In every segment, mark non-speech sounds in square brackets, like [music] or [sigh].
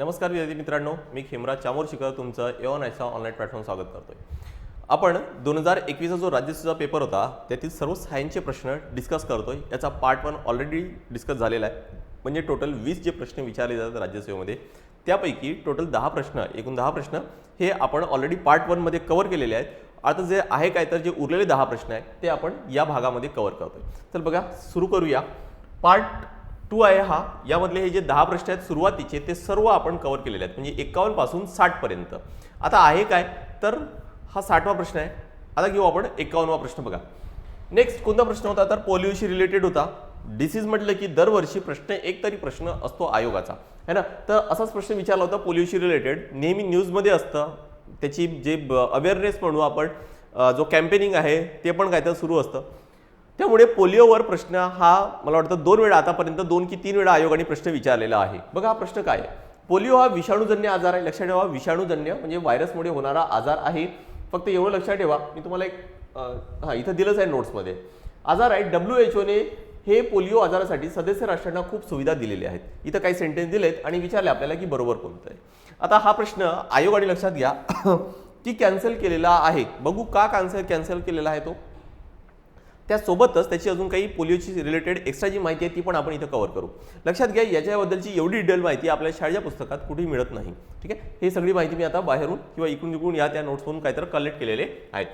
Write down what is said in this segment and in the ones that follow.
नमस्कार विद्यार्थी मित्रांनो मी खेमरा चामोरशिकर तुमचं एओन आयचा ऑनलाईन प्लॅटफॉर्म स्वागत करतोय. आपण दोन हजार एकवीसचा जो राज्यसेचा पेपर होता त्यातील सर्व सायन्सचे प्रश्न डिस्कस करतोय. याचा पार्ट वन ऑलरेडी डिस्कस झालेला आहे. म्हणजे टोटल वीस जे प्रश्न विचारले जातात राज्यसेवेमध्ये त्यापैकी टोटल दहा प्रश्न एकूण दहा प्रश्न हे आपण ऑलरेडी पार्ट वनमध्ये कवर केलेले आहेत. आता जे आहे काय तर जे उरलेले दहा प्रश्न आहेत ते आपण या भागामध्ये कवर करतोय. तर बघा सुरू करूया. पार्ट टू आहे हा. यामधले हे जे दहा प्रश्न आहेत सुरुवातीचे ते सर्व आपण कवर केलेले आहेत. म्हणजे एकावन्नपासून साठपर्यंत आता आहे काय? तर हा साठवा प्रश्न आहे. आता घेऊ आपण एकावन्नवा प्रश्न बघा. नेक्स्ट कोणता प्रश्न होता? तर पोलिओशी रिलेटेड होता. डिसीज म्हटलं की दरवर्षी प्रश्न एक तरी प्रश्न असतो आयोगाचा. है ना? तर असाच प्रश्न विचारला होता पोलिओशी रिलेटेड नेहमी न्यूजमध्ये असतं. त्याची जे अवेअरनेस म्हणू आपण जो कॅम्पेनिंग आहे ते पण काय तर सुरू असतं. त्यामुळे पोलिओवर प्रश्न हा मला वाटतं दोन वेळा आतापर्यंत दोन की तीन वेळा आयोगाने प्रश्न विचारलेला आहे. बघा हा प्रश्न काय आहे? पोलिओ हा विषाणूजन्य आजार आहे. लक्षात ठेवा विषाणूजन्य म्हणजे व्हायरसमुळे होणारा आजार आहे. फक्त एवढं लक्षात ठेवा मी तुम्हाला एक हा इथं दिलंच आहे नोट्समध्ये. आजार आहे डब्ल्यू एच ओने हे पोलिओ आजारासाठी सदस्य राष्ट्रांना खूप सुविधा दिलेल्या आहेत. इथं काही सेंटेन्स दिलेत आणि विचारले आपल्याला की बरोबर कोणतं आहे. आता हा प्रश्न आयोगाने लक्षात घ्या [coughs] की कॅन्सल केलेला आहे. बघू का कॅन्सल कॅन्सल केलेला आहे तो? त्यासोबतच त्याची अजून काही पोलिओची रिलेटेड एक्स्ट्रा जी माहिती आहे ती पण आपण इथं कव्हर करू. लक्षात घ्या याच्याबद्दलची एवढी डिटेल माहिती आपल्या शाळेच्या पुस्तकात कुठेही मिळत नाही. ठीक आहे? हे सगळी माहिती मी आता बाहेरून किंवा इकडून इकडून या त्या नोट्सवरून काहीतरी कलेक्ट केलेले आहेत.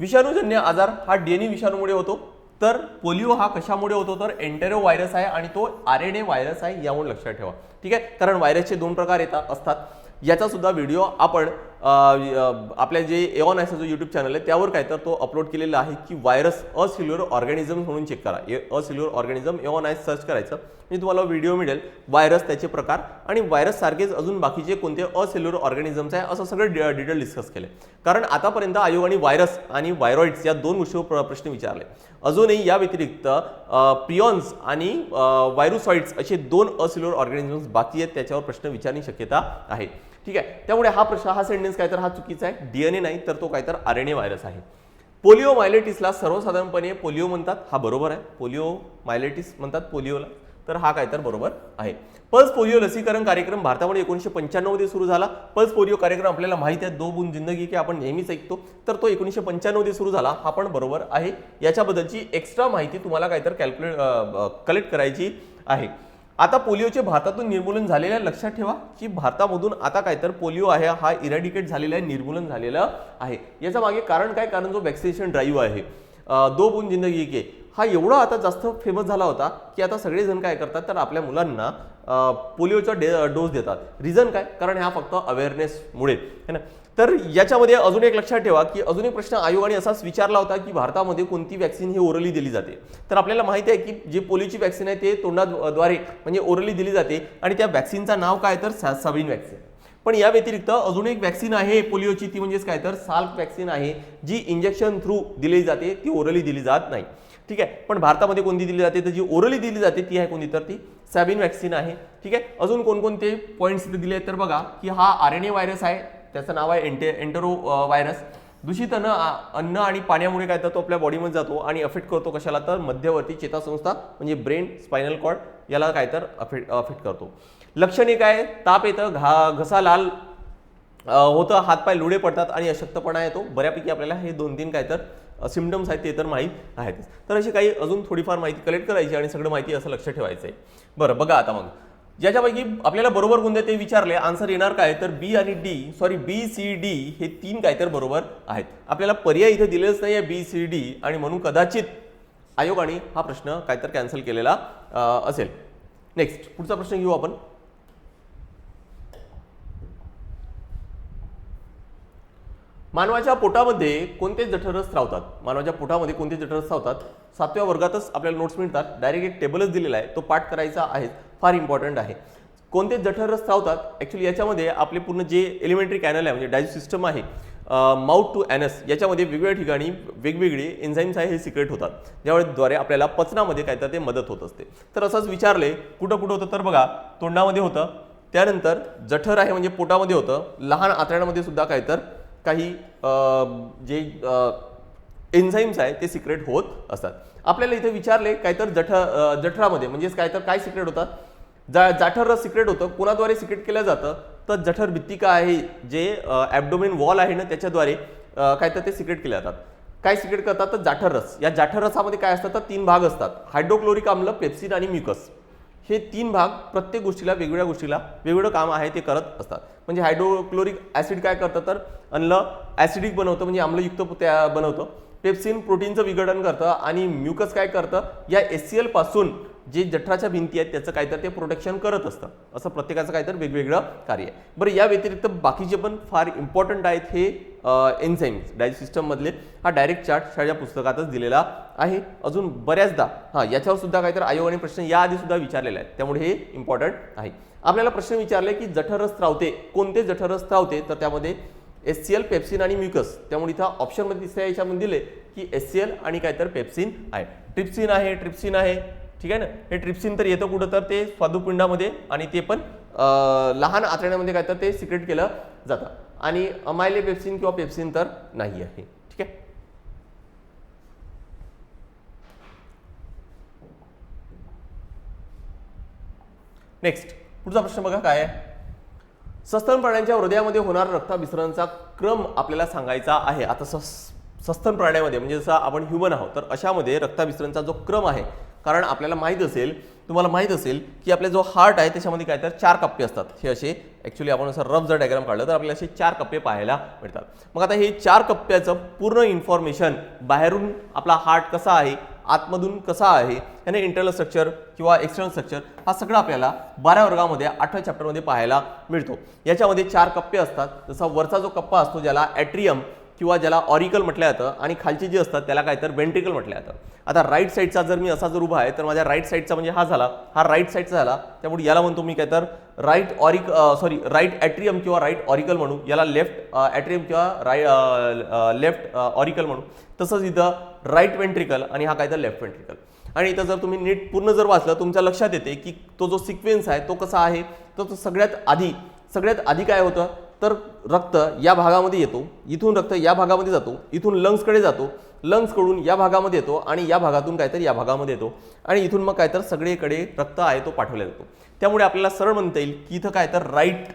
विषाणूजन्य आजार हा डीएनए विषाणूमुळे होतो. तर पोलिओ हा कशामुळे होतो? तर एंटेरो व्हायरस आहे आणि तो आर एन ए व्हायरस आहे यावरून लक्षात ठेवा. ठीक आहे? कारण व्हायरसचे दोन प्रकार येतात असतात. याचा सुद्धा व्हिडिओ आपण आपल्या जे एऑन आहे जो यूट्यूब चॅनल आहे त्यावर काय तर तो अपलोड केलेला आहे की व्हायरस असिल्युअर ऑर्गॅनिझम म्हणून चेक करा. ए असिल्युअर ऑर्गॅनिझम एऑन आहे सर्च करायचं म्हणजे तुम्हाला व्हिडिओ मिळेल व्हायरस त्याचे प्रकार आणि व्हायरस सारखेच अजून बाकीचे कोणते असेल्युअर ऑर्गॅनिझम्स आहे असं सगळं डि- डिटेल डिस्कस केले कारण आतापर्यंत आयोगाने व्हायरस आणि व्हायरॉइड्स या दोन गोष्टीवर प्र- प्रश्न विचारले. अजूनही या व्यतिरिक्त प्रियॉन्स आणि व्हायरुसॉइड्स असे दोन असिल्युअर ऑर्गॅनिझम्स बाकी आहेत त्याच्यावर प्रश्न विचारण्याची शक्यता आहे. ठीक आहे? त्यामुळे हा प्रश्न हा सेंटेन्स काय तर हा चुकीचा आहे. डीएनए नाही तर तो काय तर आर एन ए व्हायरस आहे. पोलिओ मायलेटिसला सर्वसाधारणपणे पोलिओ म्हणतात. हा बरोबर आहे. पोलिओ मायलेटिस म्हणतात पोलिओला तर हा काय तर बरोबर आहे. पल्स पोलिओ लसीकरण कार्यक्रम भारतामध्ये एकोणीशे पंच्याण्णवमध्ये सुरू झाला. पल्स पोलिओ कार्यक्रम आपल्याला माहिती आहे. दो बुन जिंदगी की आपण नेहमीच ऐकतो. तर तो एकोणीशे पंच्याण्णवमध्ये सुरू झाला. हा पण बरोबर आहे. याच्याबद्दलची एक्स्ट्रा माहिती तुम्हाला काय तर कॅल्क्युलेट कलेक्ट करायची आहे. आता पोलिओचे भारतातून निर्मूलन झालेलं आहे लक्षात ठेवा की भारतामधून आता काय तर पोलिओ आहे हा इरॅडिकेट झालेला आहे निर्मूलन झालेलं आहे. याच्या मागे कारण काय? कारण जो वॅक्सिनेशन ड्राईव्ह आहे. दो बुन जिंदगी के हा एवढा आता जास्त फेमस झाला होता की आता सगळेजण काय करतात तर आपल्या मुलांना पोलिओचा डे डोस देतात. रिझन काय? कारण ह्या फक्त अवेअरनेसमुळे है ना? तर याच्यामध्ये अजून एक लक्षात ठेवा की अजून एक प्रश्न आयोगाने असाच विचारला होता की भारतामध्ये कोणती वॅक्सिन ही ओरली दिली जाते? तर आपल्याला माहिती आहे की जे पोलिओची वॅक्सिन आहे ते तोंडाद्वारे म्हणजे ओरली दिली जाते आणि त्या वॅक्सिनचं नाव काय तर सा- साबिन वॅक्सिन पण या व्यतिरिक्त अजून एक वॅक्सिन आहे पोलिओची ती म्हणजेच काय तर साल्क वॅक्सिन आहे जी इंजेक्शन थ्रू दिली जाते ती ओरली दिली जात नाही. ठीक आहे? पण भारतामध्ये कोणती दिली जाते? तर जी ओरली दिली जाते ती आहे कोणती? तर ती सॅबिन वॅक्सिन आहे. ठीक आहे? अजून कोणकोणते पॉईंट्स इथे दिले आहेत? तर बघा की हा आर एन ए व्हायरस आहे. त्याचं नाव आहे एंटे एंटरो व्हायरस दूषित अन्न अन्न आणि पाण्यामुळे काय तर तो आपल्या बॉडीमध्ये जातो आणि अफेक्ट करतो कशाला? तर मध्यवर्ती चेतासंस्था म्हणजे ब्रेन स्पायनल कॉर्ड याला काय तर अफेक्ट अफेक्ट करतो. लक्षणे काय ताप येतं घा घसा लाल होतं हातपाय लुडे पडतात आणि अशक्तपणा येतो. बऱ्यापैकी आपल्याला हे दोन तीन काय तर सिमटम्स आहेत ते तर माहीत आहेतच. तर अशी काही अजून थोडीफार माहिती कलेक्ट करायची आणि सगळं माहिती असं लक्ष ठेवायचं आहे बरं बघा आता मग. ज्याच्यापैकी आपल्याला बरोबर कोणते ते विचारले आन्सर येणार काय? तर बी आणि D sorry B C D हे तीन काय तर बरोबर आहेत. आपल्याला पर्याय इथे दिलेच नाही आहे बी सी डी आणि म्हणून कदाचित आयोगाने हा प्रश्न काय तर कॅन्सल केलेला असेल. नेक्स्ट पुढचा प्रश्न घेऊ आपण. मानवाच्या पोटामध्ये कोणते जठरस रावतात मानवाच्या पोटामध्ये कोणते जठरस रावतात सातव्या वर्गातच आपल्याला नोट्स मिळतात. डायरेक्ट एक टेबलच दिलेला आहे. तो पाठ करायचा आहे. फार इम्पॉर्टंट आहे. कोणते जठरस रावतात ॲक्च्युली याच्यामध्ये आपले पूर्ण जे एलिमेंटरी कॅनल आहे म्हणजे डायजेस्ट सिस्टम आहे माउथ टू ॲनस याच्यामध्ये वेगवेगळ्या ठिकाणी वेगवेगळे एन्झाईम्स आहे हे सिक्रेट होतात. ज्यावेळेद्वारे आपल्याला पचनामध्ये काय तर ते मदत होत असते. तर असंच विचारले कुठं कुठं होतं? तर बघा तोंडामध्ये होतं. त्यानंतर जठर आहे म्हणजे पोटामध्ये होतं. लहान आतड्यांमध्ये सुद्धा काय तर काही जे एन्झाईम्स आहे ते सिक्रेट होत असतात. आपल्याला इथे विचारले काय तर जठ जठरामध्ये म्हणजेच काय तर काय सिक्रेट होतात जा जाठर रस सिक्रेट होतं कोणाद्वारे सिक्रेट केलं जातं? तर जठर भित्तिका आहे जे ॲबडोमेन वॉल आहे ना त्याच्याद्वारे काय तर ते सिक्रेट केले जातात. काय सिक्रेट करतात? तर जाठर रस या जाठर रसामध्ये काय असतात? तर तीन भाग असतात. हायड्रोक्लोरिक आम्ल पेप्सिन आणि म्युकस हे तीन भाग प्रत्येक गोष्टीला वेगवेगळ्या गोष्टीला वेगवेगळं काम आहे ते करत असतात. म्हणजे हायड्रोक्लोरिक ॲसिड काय करतं तर अन्न ॲसिडिक बनवतं म्हणजे आम्लयुक्त त्या बनवतं. पेप्सिन प्रोटीनचं विघटन करतं आणि म्युकस काय करतं? या एस सी एलपासून जे जठराच्या भिंती आहेत त्याचं काहीतरी ते प्रोटेक्शन करत असतं. असं प्रत्येकाचं काहीतरी वेगवेगळं कार्य आहे. बरं या व्यतिरिक्त बाकीचे पण फार इम्पॉर्टंट आहेत हे एन्झाईम्स डायजेस्ट सिस्टममधले हा डायरेक्ट चार्ट शाळेच्या पुस्तकातच दिलेला आहे. अजून बऱ्याचदा हां याच्यावर सुद्धा काहीतरी आयोगाने प्रश्न याआधी सुद्धा विचारलेले आहेत. त्यामुळे हे इम्पॉर्टंट आहे. आपल्याला प्रश्न विचारले की जठरस स्त्रावते कोणते जठरस स्त्रावते तर त्यामध्ये एस सी एल पेप्सिन आणि म्युकस त्यामुळे इथं ऑप्शनमध्ये तिसऱ्या याच्यामध्ये दिले की एस सी एल आणि काय तर पेप्सिन आहे. ट्रिप्सिन आहे ट्रिप्सिन आहे. ठीक आहे ना? हे ट्रिप्सिन तर येतं कुठं तर ते स्वादुपिंडामध्ये आणि ते पण लहान आतड्यामध्ये काय तर ते सिक्रेट केलं जातं. आणि अमायले पेप्सिन किंवा पेप्सिन तर नाही आहे. ठीक आहे? नेक्स्ट पुढचा प्रश्न बघा काय आहे? सस्तन प्राण्यांच्या हृदयामध्ये होणारा रक्ताभिसरणचा क्रम आपल्याला सांगायचा आहे. आता सस सस्तन प्राण्यामध्ये म्हणजे जसं आपण ह्युमन आहोत तर अशामध्ये रक्ताभिसरणचा जो क्रम आहे कारण आपल्याला माहीत असेल तुम्हाला माहीत असेल की आपला जो हार्ट आहे त्याच्यामध्ये काय तर चार कप्पे असतात. हे असे ॲक्च्युली आपण असं रफ जर डायग्राम काढलं तर आपल्याला असे चार कप्पे पाहायला मिळतात. मग आता हे चार कप्प्याचं पूर्ण इन्फॉर्मेशन बाहेरून आपला हार्ट कसा आहे आतमधून कसा आहे याने इंटरनल स्ट्रक्चर किंवा एक्सटर्नल स्ट्रक्चर हा सगळं आपल्याला बारा वर्गामध्ये आठव्या चॅप्टरमध्ये पाहायला मिळतो. याच्यामध्ये चार कप्पे असतात. जसा वरचा जो कप्पा असतो ज्याला ॲट्रियम किंवा ज्याला ऑरिकल म्हटलं जातं आणि खालची जी असतात त्याला काय तर वेंट्रिकल म्हटलं जातं. आता राईट साईडचा जर मी असा जर उभा आहे तर माझ्या राईट साईडचा म्हणजे हा झाला हा राईट साईडचा झाला त्यामुळे याला म्हणतो मी काय तर right auric sorry right atrium किंवा राईट ऑरिकल म्हणू याला लेफ्ट ॲट्रियम किंवा राय लेफ्ट ऑरिकल म्हणू तसंच इथं राईट वेंट्रिकल आणि हा काय तर लेफ्ट वेंट्रिकल आणि इथं जर तुम्ही नीट पूर्ण जर वाचलं तुमच्या लक्षात येते की तो जो सिक्वेन्स आहे तो कसा आहे? तर तो सगळ्यात आधी सगळ्यात आधी काय होतं? तर रक्त या भागामध्ये येतो इथून रक्त या भागामध्ये जातो इथून लंग्सकडे जातो लंग्सकडून या भागामध्ये येतो आणि या भागातून काहीतरी या भागामध्ये येतो आणि इथून मग काय तर सगळीकडे रक्त आहे तो पाठवला जातो त्यामुळे आपल्याला सरळ म्हणता येईल की इथं काय तर राईट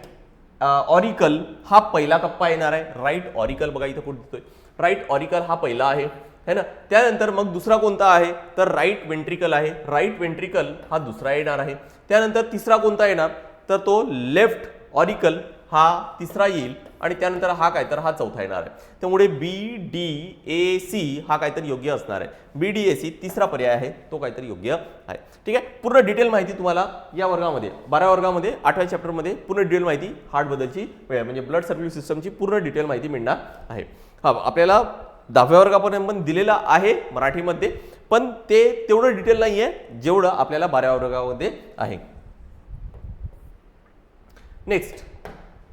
ऑरिकल हा पहिला कप्पा येणार आहे. राईट ऑरिकल बघा इथं कुठे दिसतोय. राईट ऑरिकल हा पहिला आहे. है ना? त्यानंतर मग दुसरा कोणता आहे? तर राईट वेंट्रिकल आहे. राईट वेंट्रिकल हा दुसरा येणार आहे. त्यानंतर तिसरा कोणता येणार? तर तो लेफ्ट ऑरिकल हा तिसरा येईल आणि त्यानंतर हा काय तर हा चौथा येणार आहे. त्यामुळे बी डी ए सी हा काहीतरी योग्य असणार आहे. बी डी ए सी तिसरा पर्याय आहे. तो काहीतरी योग्य आहे. ठीक आहे? पूर्ण डिटेल माहिती तुम्हाला या वर्गामध्ये बारा वर्गामध्ये आठव्या चॅप्टरमध्ये पूर्ण डिटेल माहिती हार्टबद्दलची मिळेल म्हणजे ब्लड सर्क्युलर सिस्टमची पूर्ण डिटेल माहिती मिळणार आहे. हा आपल्याला दहाव्या वर्गापर्यंत पण दिलेला आहे मराठीमध्ये पण ते तेवढं डिटेल नाही आहे जेवढं आपल्याला बाराव्या वर्गामध्ये आहे. नेक्स्ट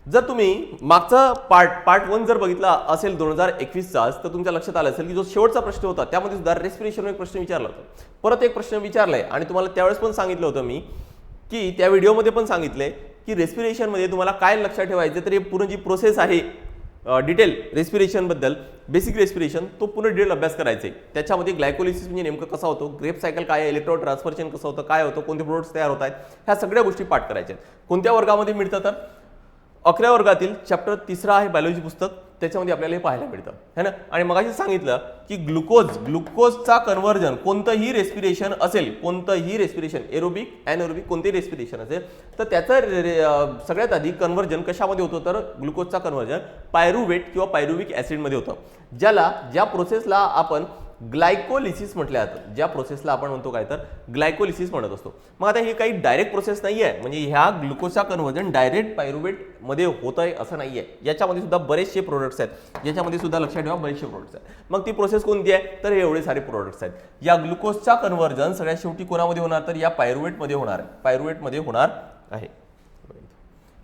जर तुम्ही मागचा पार्ट पार्ट वन जर बघितला असेल दोन हजार एकवीसचाच तर तुमच्या लक्षात आलं असेल की जो शेवटचा प्रश्न होता त्यामध्ये सुद्धा रेस्पिरेशनवर एक प्रश्न विचारला होता. परत एक प्रश्न विचारलाय आणि तुम्हाला त्यावेळेस पण सांगितलं होतं मी की त्या व्हिडिओमध्ये पण सांगितलंय की रेस्पिरेशनमध्ये तुम्हाला काय लक्षात ठेवायचं तर हे पूर्ण जी प्रोसेस आहे डिटेल रेस्पिरेशनबद्दल बेसिक रेस्पिरेशन तो पूर्ण डिटेल अभ्यास करायचा आहे त्याच्यामध्ये ग्लायकोलिसिस म्हणजे नेमकं कसा होतो ग्रेप सायकल काय आहे इलेक्ट्रॉन ट्रान्सफरशन कसं होतं काय होतं कोणते प्रोडक्ट्स तयार होत आहेत ह्या सगळ्या गोष्टी पाठ करायच्या आहेत कोणत्या वर्गामध्ये मिळतं तर? अकरा वर्गातील चॅप्टर तिसरा आहे बायोलॉजी पुस्तक. त्याच्यामध्ये आपल्याला हे पाहायला मिळतं. है ना? आणि मगाशी सांगितलं की ग्लुकोज ग्लुकोजचा कन्व्हर्जन कोणतंही रेस्पिरेशन असेल कोणतंही रेस्पिरेशन एरोबिक अॅनएरोबिक कोणतेही रेस्पिरेशन असेल तर त्याचं रे- सगळ्यात आधी कन्व्हर्जन कशामध्ये होतं? तर ग्लुकोजचा कन्व्हर्जन पायरुवेट किंवा पायरुविक ॲसिडमध्ये होतं. ज्याला ज्या प्रोसेसला आपण ग्लायकोलिसिस म्हटल्या जातं ज्या प्रोसेसला आपण म्हणतो काय तर ग्लायकोलिसिस म्हणत असतो. मग आता हे काही डायरेक्ट प्रोसेस नाही आहे म्हणजे ह्या ग्लुकोजचा कन्व्हर्जन डायरेक्ट पायरुवेटमध्ये होत आहे असं नाही आहे याच्यामध्ये सुद्धा बरेचसे प्रोडक्ट्स आहेत. याच्यामध्ये सुद्धा लक्षात ठेवा बरेचसे प्रोडक्ट्स आहेत. मग ती प्रोसेस कोणती आहे? तर हे एवढे सारे प्रोडक्ट्स आहेत. या ग्लुकोजचा कन्व्हर्जन सगळ्यात शेवटी कोणामध्ये होणार? तर या पायरुवेटमध्ये होणार. आहे पायरुवेटमध्ये होणार आहे.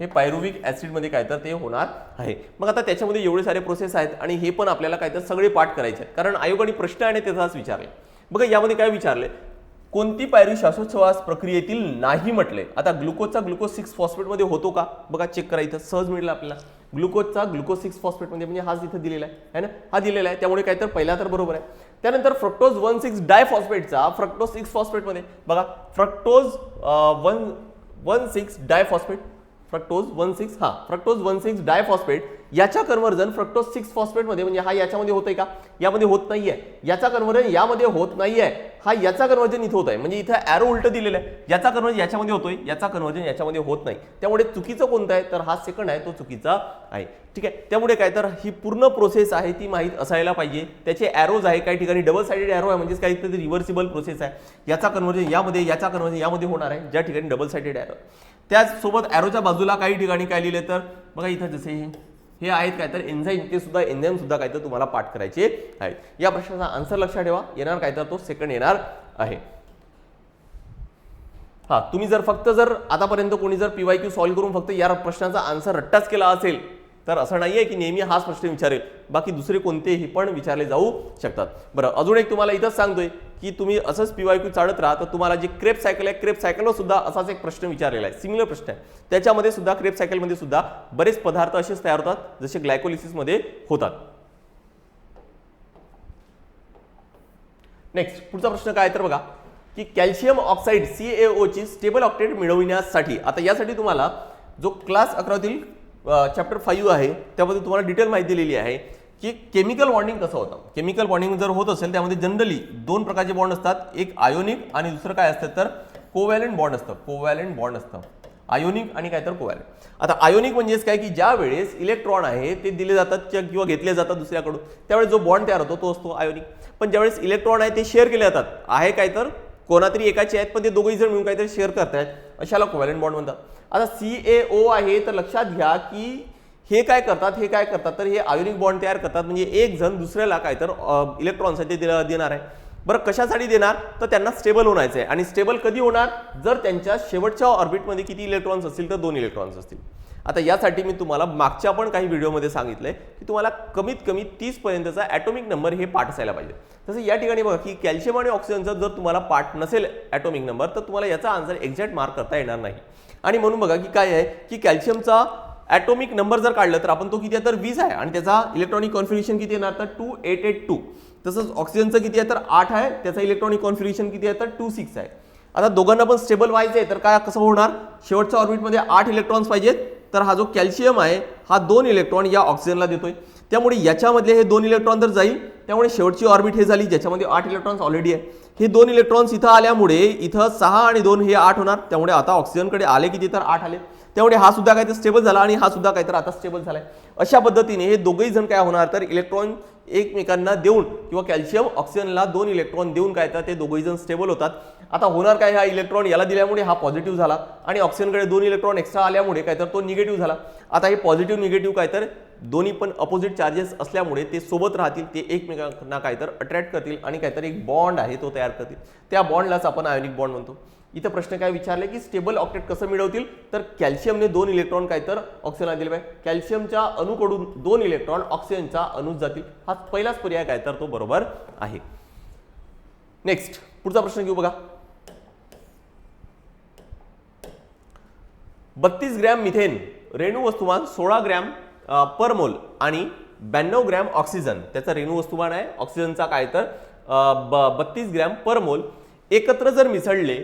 हे पायरुविक ॲसिडमध्ये काय तर ते होणार आहे. मग आता त्याच्यामध्ये एवढे सारे प्रोसेस आहेत आणि हे पण आपल्याला काय तर सगळे पाठ करायचे आहेत. कारण आयोगाने प्रश्न आणि त्याचाच विचारले. बघा यामध्ये काय विचारले? कोणती पायरी श्वासोच्छवास प्रक्रियेतील नाही म्हटले. आता ग्लुकोजचा ग्लुकोज सिक्स फॉस्फेटमध्ये होतो का? बघा चेक करा इथं. सहज मिळेल आपल्याला. ग्लुकोजचा ग्लुकोज सिक्स फॉस्फेटमध्ये म्हणजे हाच इथं दिलेला आहे. है ना? हा दिलेला आहे. त्यामुळे काय तर पहिला तर बरोबर आहे. त्यानंतर फ्रक्टोज वन सिक्स डायफॉस्फेटचा फ्रक्टोज सिक्स फॉस्फेटमध्ये बघा fructose one one six diphosphate fructose one six हा फ्रक्टोज वन सिक्स डायफॉस्फेट याच्या कन्व्हर्जन फ्रक्टोज सिक्स फॉस्फेटमध्ये म्हणजे हा याच्यामध्ये होतंय का? यामध्ये होत नाहीये. याचा कन्व्हर्जन यामध्ये होत नाहीये. हा याचा कन्व्हर्जन इथं होत आहे म्हणजे इथं ॲरो उलट दिलेलं आहे. याचा कन्वर्जन याच्यामध्ये होतोय याचा कन्व्हर्जन याच्यामध्ये होत नाही. त्यामुळे चुकीचं कोणतं आहे? तर हा सेकंड आहे तो चुकीचा आहे. ठीक आहे? त्यामुळे काय? तर ही पूर्ण प्रोसेस आहे ती माहीत असायला पाहिजे. त्याचे ॲरोज आहे काही ठिकाणी डबल साइडेड ॲरो आहे म्हणजेच काहीतरी रिव्हर्सिबल प्रोसेस आहे. याचा कन्व्हर्जन यामध्ये याचा कन्व्हर्जन यामध्ये होणार आहे ज्या ठिकाणी डबल साइडेड ॲरो त्याचसोबत ॲरोच्या बाजूला काही ठिकाणी काय लिहिले तर बघा इथं जसे हे आहेत काय तर एन्झाईम ते सुद्धा एन्झाईम सुद्धा काय तर तुम्हाला पाठ करायचे आहेत. या प्रश्नाचा आन्सर लक्षात ठेवा. येणार काय तर तो सेकंड येणार आहे. हा तुम्ही जर फक्त जर आतापर्यंत कोणी जर पीवाय क्यू सॉल्व्ह करून फक्त या प्रश्नाचा आन्सर रट्टाच केला असेल तर असं नाही आहे की नेहमी हाच प्रश्न विचारेल. बाकी दुसरे कोणतेही पण विचारले जाऊ शकतात. बरं अजून एक तुम्हाला इथंच सांगतोय की तुम्ही असंच पी वाय क्यू चालत राहा तर तुम्हाला जे क्रेप सायकल आहे क्रेप सायकलवर सुद्धा असाच एक प्रश्न विचारलेला आहे. सिमिलर प्रश्न आहे. त्याच्यामध्ये सुद्धा क्रेप सायकलमध्ये सुद्धा बरेच पदार्थ असेच तयार होतात जसे ग्लायकोलिसिसमध्ये होतात. नेक्स्ट पुढचा प्रश्न काय तर बघा की कॅल्शियम ऑक्साईड सी ची स्टेबल ऑक्टेट मिळविण्यासाठी आता यासाठी तुम्हाला जो क्लास अकरातील चॅप्टर फाईव्ह आहे. त्यामध्ये तुम्हाला डिटेल माहिती दिलेली आहे की केमिकल बॉन्डिंग कसं होतं. केमिकल बॉन्डिंग जर होत असेल त्यामध्ये जनरली दोन प्रकारचे बॉन्ड असतात. एक आयोनिक आणि दुसरं काय असतं तर कोवॅलेंट बॉन्ड असतं. कोवॅलेंट बॉन्ड असतं. आयोनिक आणि काय तर कोवॅलेंट आता आयोनिक म्हणजेच काय? की ज्या वेळेस इलेक्ट्रॉन आहे ते दिले जातात किंवा किंवा घेतले जातात दुसऱ्याकडून. त्यावेळेस जो बॉन्ड तयार होतो तो असतो आयोनिक पण ज्यावेळेस इलेक्ट्रॉन आहे ते शेअर केले जातात. आहे काय तर कोणातरी एकाचे आहेत पण ते दोघंही जण मिळून काहीतरी शेअर करतायत. अशाला कोवॅलेंट बॉन्ड म्हणतात. आता सी ए ओ आहे तर लक्षात घ्या की हे काय करतात हे काय करतात तर हे आयोनिक बॉन्ड तयार करतात. म्हणजे एक जण दुसऱ्याला काय तर इलेक्ट्रॉन्स ते देणार आहे. बरं कशासाठी देणार? तर त्यांना स्टेबल होण्याचं आहे. आणि स्टेबल कधी होणार? जर त्यांच्या शेवटच्या ऑर्बिटमध्ये किती इलेक्ट्रॉन्स असतील तर दोन इलेक्ट्रॉन्स असतील. आता यासाठी मी तुम्हाला मागच्या पण काही व्हिडिओमध्ये सांगितलंय की तुम्हाला कमीत कमी तीसपर्यंतचा ॲटॉमिक नंबर हे पाठ असायला पाहिजे. तसं या ठिकाणी बघा की कॅल्शियम आणि ऑक्सिजनचा जर तुम्हाला पाठ नसेल ॲटॉमिक नंबर तर तुम्हाला याचा आन्सर एक्झॅक्ट मार्क करता येणार नाही. आणि म्हणून बघा की काय आहे की कॅल्शियमचा ॲटॉमिक नंबर जर काढलं तर आपण तो किती आहे? तर वीस आहे. आणि त्याचा इलेक्ट्रॉनिक कॉन्फिगरेशन किती येणार? तर टू एट एट टू. तसंच ऑक्सिजनचं किती आहे? तर आठ आहे. त्याचा इलेक्ट्रॉनिक कॉन्फिगरेशन किती आहे? तर टू सिक्स आहे. आता दोघांना पण स्टेबल व्हायचं आहे तर काय कसं होणार? शेवटच्या ऑर्बिटमध्ये आठ इलेक्ट्रॉन्स पाहिजेत. तर हा जो कॅल्शियम आहे हा दोन इलेक्ट्रॉन या ऑक्सिजनला देतोय. त्यामुळे याच्यामधले हे दोन इलेक्ट्रॉन जर जाईल त्यामुळे शेवटची ऑर्बिट हे झाली ज्याच्यामध्ये आठ इलेक्ट्रॉन्स ऑलरेडी आहे हे दोन इलेक्ट्रॉन्स इथं आल्यामुळे इथं सहा आणि दोन हे आठ होणार. त्यामुळे आता ऑक्सिजनकडे आले किती तर आठ आले. त्यामुळे हा सुद्धा काय तर स्टेबल झाला आणि हा सुद्धा काय तर आता स्टेबल झालाय. अशा पद्धतीने हे दोघेही जण काय होणार तर इलेक्ट्रॉन एकमेकांना देऊन किंवा कॅल्शियम ऑक्सिजनला दोन इलेक्ट्रॉन देऊन काय तर ते दोघेही जण स्टेबल होतात. आता होणार काय? हा इलेक्ट्रॉन याला दिल्यामुळे हा पॉझिटिव्ह झाला आणि ऑक्सिजनकडे दोन इलेक्ट्रॉन एक्स्ट्रा आल्यामुळे काय तर तो निगेटिव्ह झाला. आता हे पॉझिटिव्ह निगेटिव्ह काय तर दोन्ही पण अपोजिट चार्जेस असल्यामुळे ते सोबत राहतील ते एकमेकांना काय तर अट्रॅक्ट करतील आणि काहीतरी एक बॉन्ड आहे तो तयार करतील. त्या बॉन्डलाच आपण आयोनिक बॉन्ड म्हणतो. इथं प्रश्न काय विचारले की स्टेबल ऑक्टेट कसं मिळवतील? तर कॅल्शियमने दोन इलेक्ट्रॉन काय तर ऑक्सिजनला दिले पाहिजे कॅल्शियमच्या अणुकडून दोन इलेक्ट्रॉन ऑक्सिजनच्या अणूत जातील. हा पहिलाच पर्याय काय तर तो बरोबर आहे. नेक्स्ट पुढचा प्रश्न घेऊ बघा. बत्तीस ग्रॅम मिथेन रेणू वस्तुमान सोळा ग्रॅम परमोल पर मोल आणि ब्याण्णव ग्रॅम ऑक्सिजन. त्याचा रेणू वस्तुमान आहे. ऑक्सिजनचा काय तर बत्तीस ग्रॅम पर मोल एकत्र जर मिसळले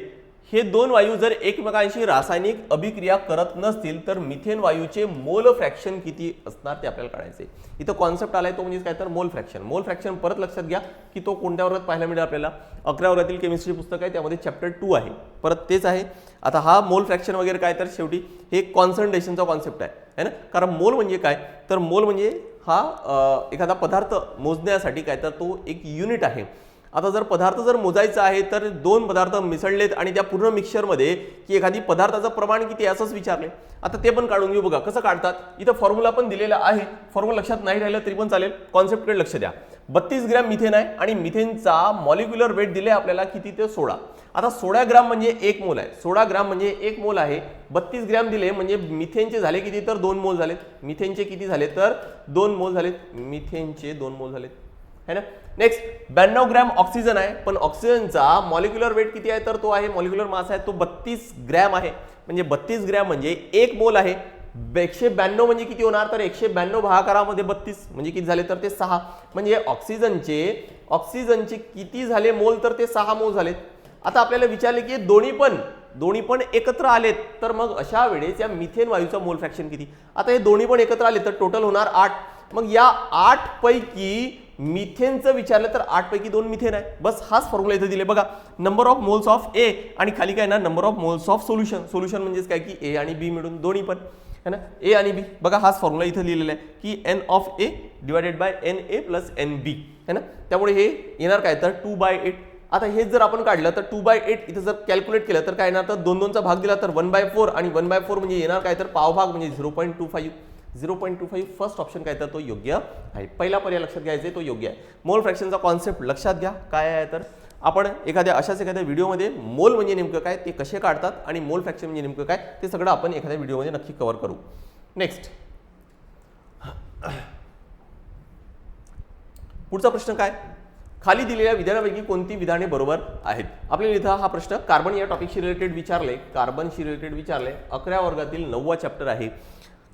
हे दोन वायू जर एकमेकांशी रासायनिक अभिक्रिया करत नसतील तर मिथेन वायूचे मोल फ्रॅक्शन किती असणार ते आपल्याला काढायचे इथं कॉन्सेप्ट आलाय तो म्हणजे काय तर मोल फ्रॅक्शन. मोल फ्रॅक्शन परत लक्षात घ्या की तो कोणत्या वर्गात पाहायला मिळेल आपल्याला? अकरा वर्गातील केमिस्ट्री पुस्तक आहे त्यामध्ये चॅप्टर टू आहे. परत तेच आहे. आता हा मोल फ्रॅक्शन वगैरे काय तर शेवटी हे कॉन्सन्ट्रेशनचा कॉन्सेप्ट आहे है ना? कारण मोल म्हणजे काय? तर मोल म्हणजे हा एखादा पदार्थ मोजण्यासाठी काय तर तो एक युनिट आहे. आता जर पदार्थ जर मोजायचा आहे तर दोन पदार्थ मिसळलेत आणि त्या पूर्ण मिक्सरमध्ये की एखादी पदार्थाचं प्रमाण किती असंच विचारले. आता ते पण काढून घेऊ बघा कसं काढतात? इथं फॉर्म्युला पण दिलेला आहे. फॉर्म्युला लक्षात नाही राहिलं तरी पण चालेल. कॉन्सेप्टकडे लक्ष द्या. बत्तीस ग्रॅम मिथेन आहे आणि मिथेनचा मॉलिक्युलर वेट दिले आपल्याला किती ते सोळा. आता सोळा ग्राम म्हणजे एक मोल आहे. सोळा ग्राम म्हणजे एक मोल आहे. बत्तीस ग्रॅम दिले म्हणजे मिथेनचे झाले किती तर दोन मोल झालेत. मिथेनचे किती झाले तर दोन मोल झालेत. मिथेनचे दोन मोल झालेत. है ना? नेक्स्ट ब्याण्णव ग्रॅम ऑक्सिजन आहे पण ऑक्सिजनचा मॉलिक्युलर वेट किती आहे तर तो आहे मॉलिक्युलर मास आहे तो बत्तीस ग्रॅम आहे. म्हणजे बत्तीस ग्रॅम म्हणजे एक मोल आहे. एकशे ब्याण्णव म्हणजे किती होणार तर एकशे ब्याण्णव भागाकारामध्ये बत्तीस म्हणजे किती झाले तर ते सहा. म्हणजे ऑक्सिजनचे ऑक्सिजनचे किती झाले मोल तर ते सहा मोल झालेत. आता आपल्याला विचारले की दोन्ही पण दोन्ही पण एकत्र आलेत तर मग अशा वेळेस या मिथेन वायूचा मोल फ्रॅक्शन किती? आता हे दोन्ही पण एकत्र आले तर टोटल होणार आठ. मग या आठ पैकी मिथेनचं विचारलं तर आठपैकी दोन मिथेन आहे. बस हाच फॉर्म्युला इथे दिले बघा number of moles of A आणि खाली काय ना number of moles of solution solution म्हणजेच काय की ए आणि बी मिळून दोन्ही पण. है ना? ए आणि बी बघा हाच फॉर्म्युला इथं लिहिलेला आहे की N of A divided by N A plus N B है ना? त्यामुळे हे येणार काय तर टू बाय एट आता हे जर आपण काढलं तर टू बाय एट इथं जर कॅल्क्युलेट केलं तर काय येणार तर दोन दोनचा भाग दिला तर वन बाय फोर आणि वन बाय फोर म्हणजे येणार काय तर पावभाग म्हणजे zero point two five zero point two five first option काय तर तो योग्य आहे. पहिला पर्याय लक्षात घ्यायचा आहे तो योग्य आहे. मोल फ्रॅक्शनचा कॉन्सेप्ट लक्षात घ्या. काय आहे तर आपण एखाद्या अशाच एखाद्या व्हिडिओमध्ये मोल म्हणजे नेमकं काय ते कसे काढतात आणि मोल फ्रॅक्शन म्हणजे नेमकं काय ते सगळं आपण एखाद्या व्हिडिओमध्ये नक्की कव्हर करू. नेक्स्ट. पुढचा प्रश्न काय? खाली दिलेल्या विधानापैकी कोणती विधाने बरोबर आहेत? आपल्याला इथं हा प्रश्न कार्बन या टॉपिकशी रिलेटेड विचारले. कार्बनशी रिलेटेड विचारले. अकरा वर्गातील नववा चॅप्टर आहे.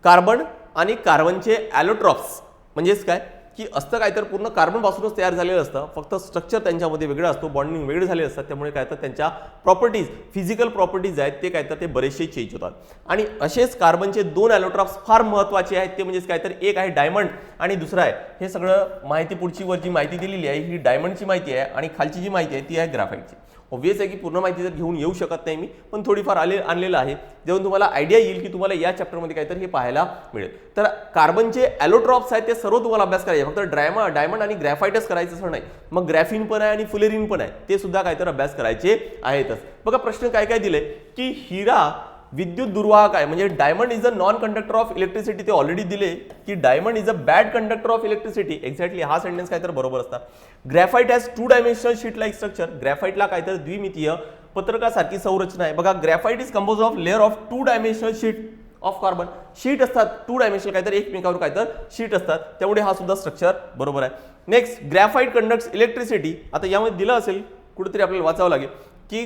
कार्बन आणि कार्बनचे ॲलोट्रॉप्स म्हणजेच काय? की असतं काय तर पूर्ण कार्बनपासूनच तयार झालेलं असतं. फक्त स्ट्रक्चर त्यांच्यामध्ये वेगळं असतो बॉन्डिंग वेगळे झाले असतात त्यामुळे काय तर त्यांच्या प्रॉपर्टीज फिजिकल प्रॉपर्टीज आहेत ते काय तर ते बरेचसे चेंज होतात. आणि असेच कार्बनचे दोन ॲलोट्रॉप्स फार महत्त्वाचे आहेत. ते म्हणजेच काय तर एक आहे डायमंड आणि दुसरं आहे हे सगळं माहिती पुढची वर जी माहिती दिलेली आहे ही डायमंडची माहिती आहे आणि खालची जी माहिती आहे ती आहे ग्राफाईटची. ऑब्व्हियस आहे की पूर्ण माहिती जर घेऊन येऊ शकत नाही मी पण थोडीफार आले आणलेलं आहे. जेव्हा तुम्हाला आयडिया येईल की तुम्हाला या चॅप्टरमध्ये काहीतरी हे पाहायला मिळेल. तर कार्बनचे ॲलोट्रॉप्स आहेत ते सर्व तुम्हाला अभ्यास करायचे. फक्त ड्रायमा डायमंड आणि ग्रॅफाईटच करायचं असं नाही. मग ग्रॅफिन पण आहे आणि फुलेरिन पण आहे. ते सुद्धा काहीतरी अभ्यास करायचे आहेतच. बघा प्रश्न काय काय दिले? की हिरा विद्युत दुर्वाहक आहे. म्हणजे diamond is a non conductor of electricity ते ऑलरेडी दिले की diamond is a bad conductor of electricity exactly हा सेंटेन्स काय तर बरोबर असतात graphite has two dimensional sheet like structure ग्रॅफाईटला काय तर द्विमितीय पत्रकासारखी संरचना आहे. बघा graphite is compose of layer of two dimensional sheet of carbon sheet असतात टू डायमेन्शनल काय तर एकमेकावर काय तर शीट असतात. त्यामुळे हा सुद्धा स्ट्रक्चर बरोबर आहे. नेक्स्ट ग्रॅफाईट कंडक्ट्स इलेक्ट्रिसिटी आता यामध्ये दिलं असेल कुठेतरी आपल्याला वाचावं लागेल की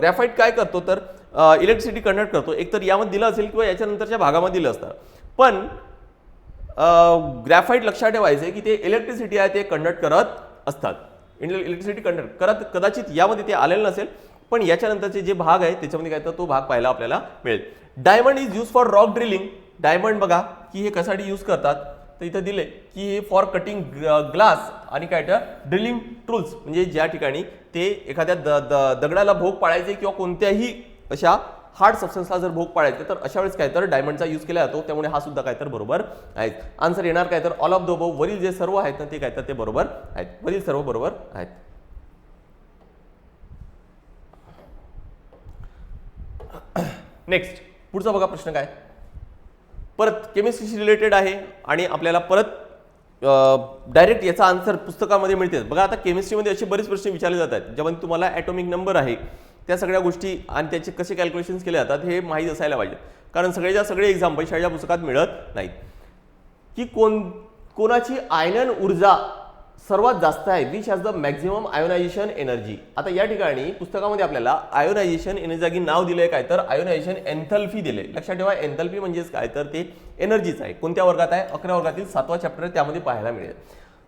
ग्रॅफाईट काय करतो तर इलेक्ट्रिसिटी कंडक्ट करतो. एक तर यामध्ये दिलं असेल किंवा याच्यानंतरच्या भागामध्ये दिलं असतं. पण ग्रॅफाईट लक्षात ठेवायचं की ते इलेक्ट्रिसिटी आहे ते कंडक्ट करत असतात. इलेक्ट्रिसिटी कंडक्ट करत कदाचित यामध्ये ते आलेलं नसेल पण याच्यानंतरचे जे भाग आहे त्याच्यामध्ये काय तर तो भाग पाहायला आपल्याला मिळेल. Diamond is use for rock drilling diamond बघा की हे कशासाठी यूज करतात? तर इथं दिले की हे फॉर कटिंग ग्लास आणि काय तर ड्रिलिंग टूल्स म्हणजे ज्या ठिकाणी ते एखाद्या द द- दगडाला भोग पाडायचे किंवा कोणत्याही अशा हार्ड सबस्टन्सला जर भोग पाळायचे तर अशा वेळेस काय तर डायमंडचा यूज केला जातो त्यामुळे हा सुद्धा काय तर बरोबर आहे. आन्सर येणार काय तर ऑल ऑफ द बो वरील जे सर्व आहेत ना ते काय तर ते बरोबर आहेत. वरील सर्व बरोबर आहेत. नेक्स्ट पुढचा बघा प्रश्न काय? परत केमिस्ट्रीशी रिलेटेड आहे आणि आपल्याला परत डायरेक्ट याचा आन्सर पुस्तकामध्ये मिळते. बघा आता केमिस्ट्रीमध्ये असे बरेच प्रश्न विचारले जातात ज्यामध्ये तुम्हाला ॲटॉमिक नंबर आहे. त्या सगळ्या गोष्टी आणि त्याचे कसे कॅल्क्युलेशन्स केले जातात हे माहीत असायला पाहिजे. कारण सगळेच्या सगळे एक्झाम्पल शाळेच्या पुस्तकात मिळत नाहीत. की कोण कोणाची आयनन ऊर्जा सर्वात जास्त आहे which has the maximum ionization energy आता या ठिकाणी पुस्तकामध्ये आपल्याला आयोनायझेशन एनर्जी नाव नाव दिलंय काय तर आयोनायझेशन एन्थल्फी दिले लक्षात ठेवा एन्थल्फी म्हणजेच काय तर ते एनर्जीच आहे. कोणत्या वर्गात आहे? अकरा वर्गातील सातवा चॅप्टर त्यामध्ये पाहायला मिळेल.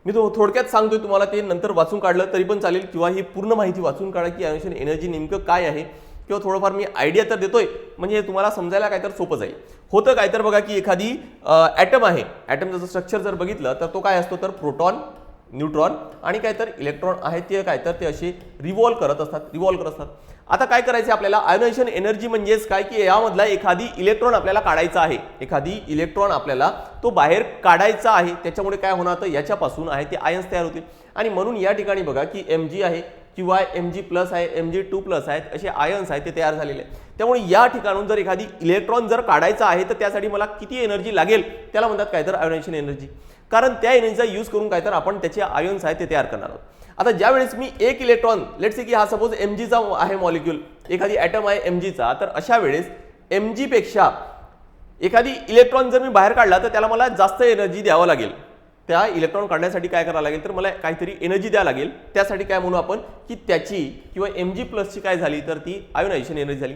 मी तो थोडक्यात सांगतोय तुम्हाला ते नंतर वाचून काढलं तरी पण चालेल. किंवा ही पूर्ण माहिती वाचून काढा की आयोनायझेशन एनर्जी नेमकं काय आहे. किंवा थोडंफार मी आयडिया तर देतोय म्हणजे तुम्हाला समजायला काय तर सोपं जाईल. होतं काय तर बघा की एखादी ॲटम आहे. ॲटमचं स्ट्रक्चर जर बघितलं तर तो काय असतो तर प्रोटॉन न्यूट्रॉन आणि काय तर इलेक्ट्रॉन आहेत ते काय तर ते असे रिव्हॉल्व करत असतात रिव्हॉल्व करत असतात. आता काय करायचं आपल्याला? आयोनायझेशन एनर्जी म्हणजेच काय? की यामधला एखादी इलेक्ट्रॉन आपल्याला काढायचा आहे. एखादी इलेक्ट्रॉन आपल्याला तो बाहेर काढायचा आहे. त्याच्यामुळे काय होणार तर याच्यापासून आहे ते आयन्स तयार होतील. आणि म्हणून या ठिकाणी बघा की एम जी आहे किंवा एम जी प्लस आहे एम जी टू प्लस आहेत असे आयन्स आहेत ते तयार झालेले आहेत. त्यामुळे या ठिकाणून जर एखादी इलेक्ट्रॉन जर काढायचा आहे तर त्यासाठी मला किती एनर्जी लागेल? त्याला म्हणतात काय तर आयोनायझेशन एनर्जी कारण त्या एनर्जीचा यूज करून काय तर आपण त्याचे आयन्स आहेत ते तयार करणार आहोत. आता ज्या वेळेस मी एक इलेक्ट्रॉन लेट से की हा सपोज एम जीचा आहे मॉलिक्यूल एखादी ॲटम आहे एम जीचा तर अशा वेळेस एम जीपेक्षा एखादी इलेक्ट्रॉन जर मी बाहेर काढला तर त्याला मला जास्त एनर्जी द्यावं लागेल. त्या इलेक्ट्रॉन काढण्यासाठी काय करावं लागेल तर मला काहीतरी एनर्जी द्यावं लागेल. त्यासाठी काय म्हणू आपण की त्याची किंवा एम जी प्लसची काय झाली तर ती आयोनायझेशन एनर्जी झाली.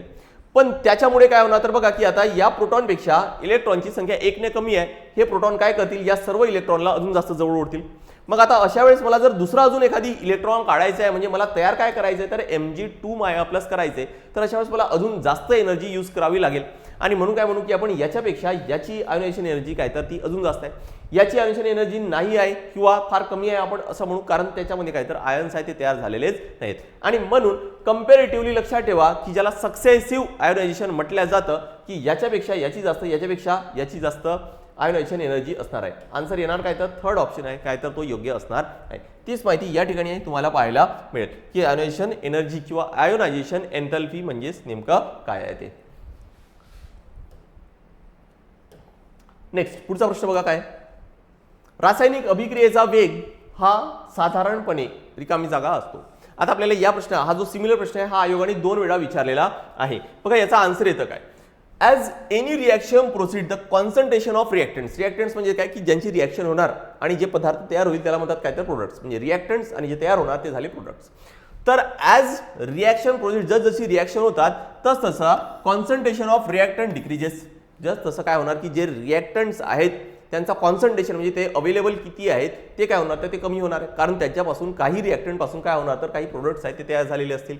पण त्याच्यामुळे काय होणार तर बघा की आता या प्रोटॉनपेक्षा इलेक्ट्रॉनची संख्या एकने कमी आहे. हे प्रोटॉन काय करतील? या सर्व इलेक्ट्रॉनला अजून जास्त जवळ ओढतील. मग आता अशा वेळेस मला जर दुसरा अजून एखादी इलेक्ट्रॉन काढायचं आहे म्हणजे मला तयार काय करायचं आहे तर एम जी टू माया प्लस करायचे तर अशा वेळेस मला अजून जास्त एनर्जी यूज करावी लागेल. आणि म्हणून काय म्हणू की आपण याच्यापेक्षा याची आयोनायझेशन एनर्जी काय तर ती अजून जास्त आहे. याची आयोनायझेशन एनर्जी नाही आहे किंवा फार कमी आहे आपण असं म्हणू कारण त्याच्यामध्ये काय तर आयन्स आहे ते तयार झालेलेच नाहीत. आणि म्हणून कम्पेरेटिव्हली लक्षात ठेवा की ज्याला सक्सेसिव्ह आयोनायझेशन म्हटलं जातं की याच्यापेक्षा याची जास्त याच्यापेक्षा याची जास्त आयोनायझेशन एनर्जी असणार आहे. आन्सर येणार काय तर थर्ड ऑप्शन आहे काय तर तो योग्य असणार आहे तीच माहिती या ठिकाणी तुम्हाला पाहायला मिळेल की आयोनायझेशन एनर्जी किंवा आयोनायझेशन एन्थल्पी म्हणजेच नेमकं काय आहे ते. नेक्स्ट पुढचा प्रश्न बघा काय? रासायनिक अभिक्रियेचा वेग हा साधारणपणे रिकामी जागा असतो. आता आपल्याला या प्रश्न हा जो सिमिलर प्रश्न आहे हा आयोगाने दोन वेळा विचारलेला आहे. बघा याचा आन्सर येतं काय? As any reaction proceed the concentration of reactants reactants म्हणजे काय? की ज्यांची रिॲक्शन होणार आणि जे पदार्थ तयार होईल त्याला म्हणतात काय तर प्रोडक्ट्स म्हणजे रिॲक्टन्स आणि जे तयार होणार ते झाले प्रोडक्ट्स तर ॲज रिॲक्शन प्रोसीड जस जशी रिॲक्शन होतात तस तसा concentration of reactant decreases just तसं काय होणार की जे रिॲक्टंट्स आहेत त्यांचा कॉन्सन्ट्रेशन म्हणजे ते अवेलेबल किती आहेत ते काय होणार? तर ते कमी होणार आहे. कारण त्याच्यापासून काही रिॲक्टंटपासून काय होणार? तर काही प्रोडक्ट्स आहेत ते तयार झालेले असतील.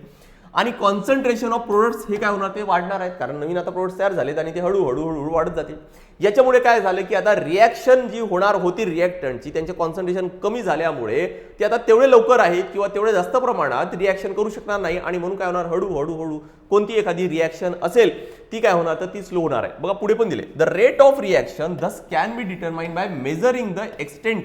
आणि कॉन्सन्ट्रेशन ऑफ प्रोडक्ट्स हे काय होणार? ते वाढणार आहेत. कारण नवीन आता प्रोडक्ट्स तयार झालेत आणि ते हळूहळू हळूहळू वाढत जातील. याच्यामुळे काय झालं की आता रिॲक्शन जी होणार होती रिॲक्टंटची त्यांचे कॉन्सन्ट्रेशन कमी झाल्यामुळे ते आता तेवढे लवकर आहेत किंवा तेवढे जास्त प्रमाणात रिॲक्शन करू शकणार नाही. आणि म्हणून काय होणार? हळू हळू हळू कोणती एखादी रिॲक्शन असेल ती काय होणार? तर ती स्लो होणार आहे. बघा पुढे पण दिले. The rate of reaction thus can be determined by measuring the extent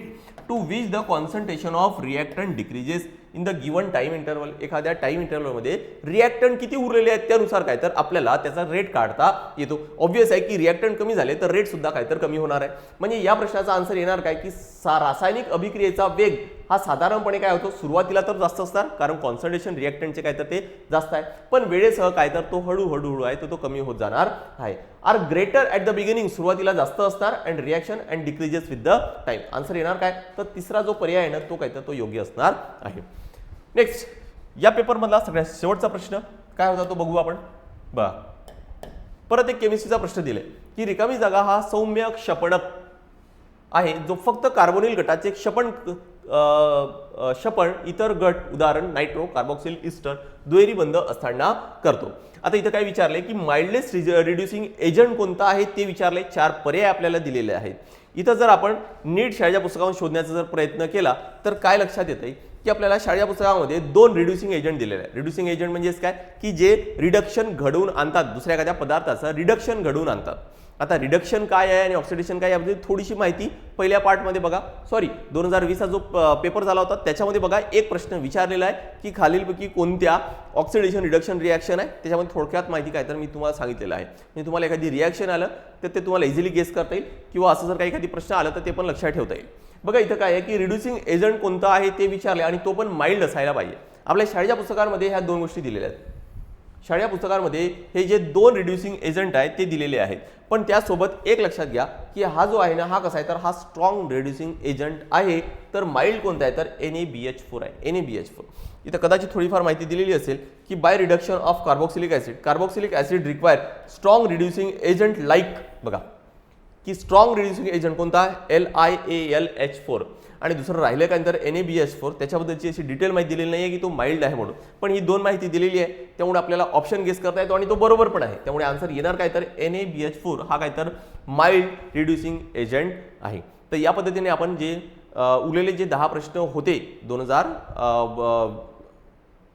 to which the concentration of reactant decreases in the given time interval एखाद्या टाइम इंटरवलमध्ये रिॲक्टंट किती उरलेले आहेत त्यानुसार काय? तर आपल्याला त्याचा रेट काढता येतो. ऑब्विस आहे की रिॲक्टंट कमी झाले तर रेट सुद्धा काय तर कमी होणार आहे. म्हणजे या प्रश्नाचा आन्सर येणार काय? की सा रासायनिक अभिक्रियेचा वेग हा साधारणपणे काय होतो? सुरुवातीला तर जास्त असणार कारण कॉन्सन्ट्रेशन रिॲक्टंटचे काय तर ते जास्त आहे. पण वेळेसह काय तर तो हळूहळू हळू आहे तर तो कमी होत जाणार आहे. Are greater at the beginning सुरुवातीला जास्त असणार and reaction and decreases with the time answer येणार काय? तर तिसरा जो पर्याय आहे ना तो काय तर तो योग्य असणार आहे. नेक्स्ट या पेपरमधला सगळ्यात शेवटचा प्रश्न काय होता तो बघू आपण? बघा. परत एक केमिस्ट्रीचा प्रश्न दिले की रिकामी जागा हा सौम्य क्षपणक आहे जो फक्त कार्बोनिल गटाचे क्षपण शपण इतर गट उदाहरण नायट्रो कार्बॉक्सिल इस्टर दुहेरी बंद असताना करतो. आता इथं काय विचारले की माइल्डलेस रिड्युसिंग एजंट कोणता आहे ते विचारले चार पर्याय आपल्याला दिलेले आहेत. इथं जर आपण नीट शाळेच्या पुस्तकावर शोधण्याचा जर प्रयत्न केला तर काय लक्षात येतं की आपल्याला शाळेच्या पुस्तकामध्ये दोन रिड्युसिंग एजंट दिलेले आहे रिड्युसिंग एजंट म्हणजेच काय? की जे रिडक्शन घडवून आणतात. दुसऱ्या एखाद्या पदार्थाचं रिडक्शन घडवून आणतात. आता रिडक्शन काय आहे आणि ऑक्सिडेशन काय आहे याबद्दल थोडीशी माहिती पहिल्या पार्टमध्ये बघा. सॉरी दोन हजार वीसचा जो पेपर झाला होता त्याच्यामध्ये बघा एक प्रश्न विचारलेला आहे की खालीलपैकी कोणत्या ऑक्सिडेशन रिडक्शन रिॲक्शन आहे? त्याच्यामध्ये थोडक्यात माहिती काय तर मी तुम्हाला सांगितलेलं आहे. म्हणजे तुम्हाला एखादी रिॲक्शन आलं तर ते तुम्हाला इझिली गेस करता येईल. किंवा असं जर काही एखादी प्रश्न आलं तर ते पण लक्षात ठेवता येईल. बघा इथं काय आहे की रिड्युसिंग एजंट कोणता आहे ते विचारले आणि तो पण माइल्ड असायला पाहिजे. आपल्या शाळेच्या पुस्तकांमध्ये ह्या दोन गोष्टी दिलेल्या आहेत. शाळेच्या पुस्तकांमध्ये हे जे दोन रिड्युसिंग एजंट आहेत ते दिलेले आहेत. पण त्यासोबत एक लक्षात घ्या की हा जो आहे ना हा कसा आहे? तर हा स्ट्रॉंग रिड्युसिंग एजंट आहे. तर माइल्ड कोणता आहे? तर N A B H four आहे. N A B H four इथं कदाचित थोडीफार माहिती दिलेली असेल की by reduction of carboxylic acid carboxylic acid require strong reducing agent like बघा. की स्ट्रॉंग रिड्युसिंग एजंट कोणता? L I A L H four आणि दुसरं राहिलं काय? तर N A B H four त्याच्याबद्दलची अशी डिटेल माहिती दिलेली नाही आहे की तो माइल्ड आहे म्हणून. पण ही दोन माहिती दिलेली आहे त्यामुळे आपल्याला ऑप्शन गेस करता येतो आणि तो बरोबर पण आहे. त्यामुळे आन्सर येणार काय तर N A B H four हा काय तर माइल्ड रिड्युसिंग एजंट आहे. तर या पद्धतीने आपण जे उरलेले जे दहा प्रश्न होते दोन हजार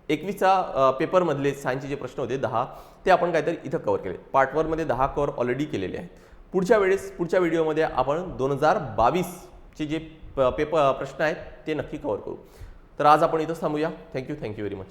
एकवीसचा पेपरमधले सायन्सचे जे प्रश्न होते दहा ते आपण काहीतरी इथं कव्हर केले. पार्ट वनमध्ये दहा कव्हर ऑलरेडी केलेले आहेत. पुढच्या वेळेस पुढच्या व्हिडिओमध्ये आपण दोन हजार बावीसचे जे पेपर प्रश्न आहेत ते नक्की कव्हर करू. तर आज आपण इथंच थांबूया. Thank you thank you very much